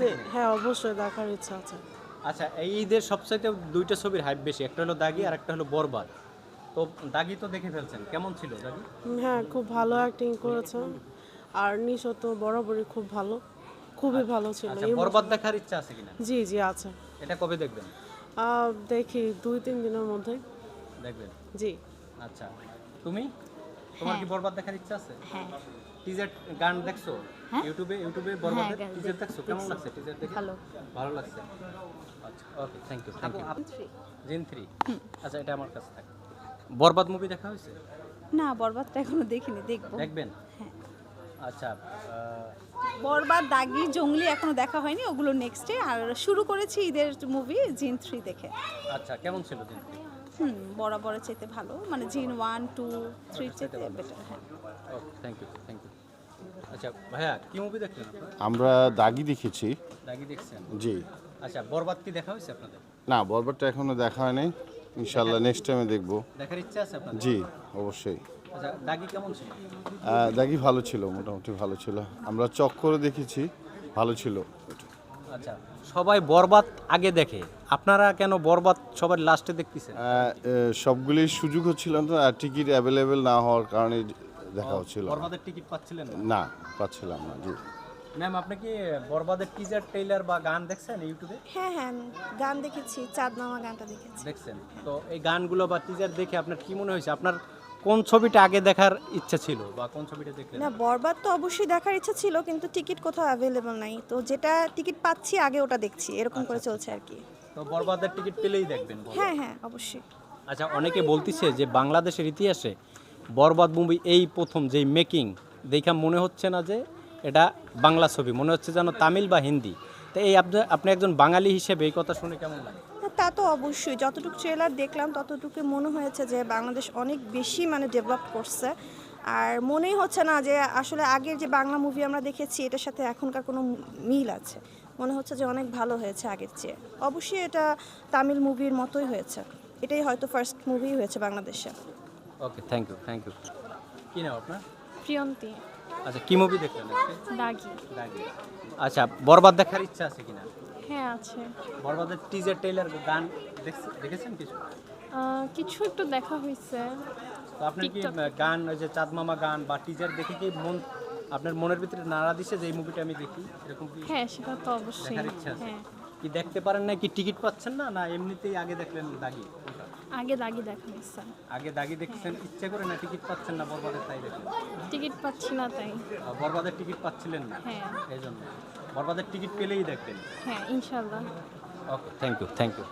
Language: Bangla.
যে- কিনা? হ্যাঁ অবশ্যই দেখার ইচ্ছা আছে। আচ্ছা এই ঈদের সবচাইতে দুইটা ছবির হাইপ বেশি একটা হলো দাগি আর একটা হলো বরবাদ। তো দাগি তো দেখে ফেলছেন কেমন ছিল দাগি? হ্যাঁ খুব ভালো অ্যাক্টিং করেছে আর নিশো তো বরাবরই খুব ভালো খুবই ভালো ছিল। আচ্ছা বরবাদ দেখার ইচ্ছা আছে কিনা? জি জি আছে। এটা কবে দেখবেন? আহ, দেখি দুই তিন দিনের মধ্যে। দেখবেন? জি। আচ্ছা তুমি? তোমার কি বরবাদ দেখার ইচ্ছা আছে? হ্যাঁ। টিজার গান দেখছ? ইউটিউবে ইউটিউবে বরবাদের টিজার দেখছ। কেমন লাগছে টিজার দেখে? ভালো। ভালো লাগছে। আচ্ছা okay thank you thank you জিন থ্রি আচ্ছা এটা আমার কাছে থাকে। বরবাদ মুভি দেখা হয়েছে? না বরবাদটা এখনও দেখিনি দেখব। দেখবেন? হ্যাঁ। আচ্ছা বরবাদ দাগি জঙ্গলি এখনও দেখা হয়নি ওগুলো নেক্সটে আর শুরু করেছি ঈদের মুভি জিন থ্রি দেখে। আচ্ছা কেমন ছিল জিন থ্রি হুম বরাবরের চাইতে ভালো। মানে জিন ওয়ান টু থ্রির চাইতে বেটার হ্যাঁ। থ্যাংক ইউ থ্যাংক ইউ আচ্ছা ভাইয়া কি মুভি দেখলেন আমরা দাগি দেখেছি। দাগি দেখছেন? জি। আচ্ছা বরবাদ কি দেখা হয়েছে আপনাদের? না বরবারটা এখনও দেখা হয়নি। ইনশাল্লাহ নেক্সট টাইমে দেখব। দেখার ইচ্ছা আছে আপনাদের? জি অবশ্যই। আচ্ছা দাগি কেমন ছিল? দাগি ভালো ছিল মোটামুটি ভালো ছিল। আমরা চক করে দেখেছি ভালো ছিল। আচ্ছা সবাই বরবাদ আগে দেখে। আপনারা কেন বরবাদ সবার লাস্টে দেখতেছেন? সবগুলি সুযোগ হচ্ছিল না আর টিকিট অ্যাভেলেবেল না হওয়ার কারণে দেখা হচ্ছিল বরবাদের টিকিট পাচ্ছিলেন না? না পাচ্ছিলাম না জি। ম্যাম আপনি কি বরবাদের টিজার ট্রেলার বা গান দেখছেন ইউটিউবে? হ্যাঁ হ্যাঁ গান দেখেছি চাঁদ গানটা দেখেছি। দেখছেন। তো এই গানগুলো বা টিজার দেখে আপনার কি মনে হয়েছে? আপনার কোন ছবিটা আগে দেখার ইচ্ছা ছিল বা কোন ছবিটা দেখলেন? না বরবাদ তো অবশ্যই দেখার ইচ্ছা ছিল কিন্তু টিকিট কোথাও অ্যাভেলেবল নাই। তো যেটা টিকিট পাচ্ছি আগে ওটা দেখছি এরকম করে চলছে আর কি। তো বরবাদের টিকিট পেলেই দেখবেন হ্যাঁ হ্যাঁ অবশ্যই। আচ্ছা অনেকে বলতিছে যে বাংলাদেশের ইতিহাসে বরবাদ মুভি এই প্রথম যেই মেকিং দেখা মনে হচ্ছে না যে এটা বাংলা ছবি মনে হচ্ছে যেন তামিল বা হিন্দি। তো এই আপনি আপনি একজন বাঙালি হিসেবে এই কথা শুনে কেমন লাগে? তা তো অবশ্যই। যতটুকু ট্রেলার দেখলাম ততটুকু মনে হয়েছে যে বাংলাদেশ অনেক বেশি মানে ডেভেলপ করছে। আর মনেই হচ্ছে না যে আসলে আগের যে বাংলা মুভি আমরা দেখেছি এটার সাথে এখনকার কোনো মিল আছে। মনে হচ্ছে যে অনেক ভালো হয়েছে আগের চেয়ে। অবশ্যই এটা তামিল মুভির মতোই হয়েছে। এটাই হয়তো ফার্স্ট মুভি হয়েছে বাংলাদেশে। Okay thank you thank you কী নাম আপনার? প্রিয়ন্তি। আচ্ছা কী মুভি দেখলেন দাগি। দাগি। আচ্ছা বরবাদ দেখার ইচ্ছা আছে কিনা? হ্যাঁ আছে। বরবাদের টিজার টেইলার গান দেখেছেন কিছু? কিছু একটু দেখা হয়েছে। তো আপনি কি গান ওই যে চাঁদমামা গান বা টিজার দেখে কি মন আপনার মনের ভিতরে নাড়া দিছে যে এই মুভিটা আমি দেখি? এরকম কি হ্যাঁ সেটা তো অবশ্যই দেখার ইচ্ছা আছে? হ্যাঁ। কি দেখতে পারেন না কি টিকিট পাচ্ছেন না? না এমনিতেই আগে দেখলেন দাগি? আগে দাগি দেখা হয়েছে আগে দাগি দেখছেন ইচ্ছে করে না টিকিট পাচ্ছেন না বরবাদের তাই দেখেন টিকিট পাচ্ছি না তাই। বরবাদের টিকিট পাচ্ছিলেন না? হ্যাঁ। এই জন্য। বরবাদের টিকিট পেলেই দেখবেন। হ্যাঁ ইনশাল্লাহ okay thank you thank you